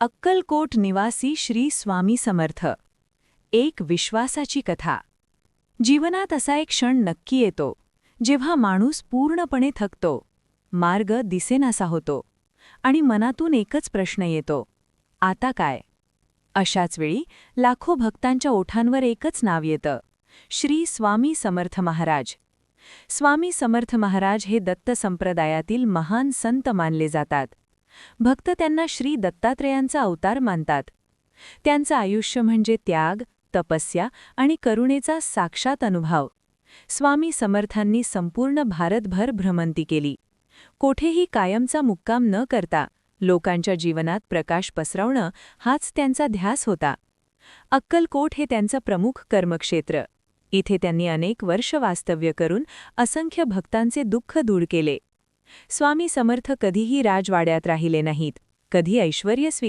अक्कलकोट निवासी श्री स्वामी समर्थ. एक विश्वासाची कथा. जीवनात असा एक क्षण नक्की येतो जेव्हा माणूस पूर्णपणे थकतो मार्ग दिसेनासा होतो आणि मनातून एकच प्रश्न येतो आता काय? अशाच वेळी लाखो भक्तांच्या ओठांवर एकच नाव येतं श्री स्वामी समर्थ महाराज. स्वामी समर्थ महाराज हे दत्त संप्रदायातील महान संत मानले जातात. भक्त त्यांना श्री दत्तात्रेयांचा अवतार मानतात. त्यांचं आयुष्य म्हणजे त्याग तपस्या आणि करुणेचा साक्षात अनुभव. स्वामी समर्थांनी संपूर्ण भारतभर भ्रमंती केली. कोठेही कायमचा मुक्काम न करता लोकांच्या जीवनात प्रकाश पसरवणं हाच त्यांचा ध्यास होता. अक्कलकोट हे त्यांचं प्रमुख कर्मक्षेत्र. इथे त्यांनी अनेक वर्ष वास्तव्य करून असंख्य भक्तांचे दुःख दूर केले. स्वामी समर्थ कधीही राजवाड्यात राहिले नाहीत. कधी ऐश्वर्य स्वी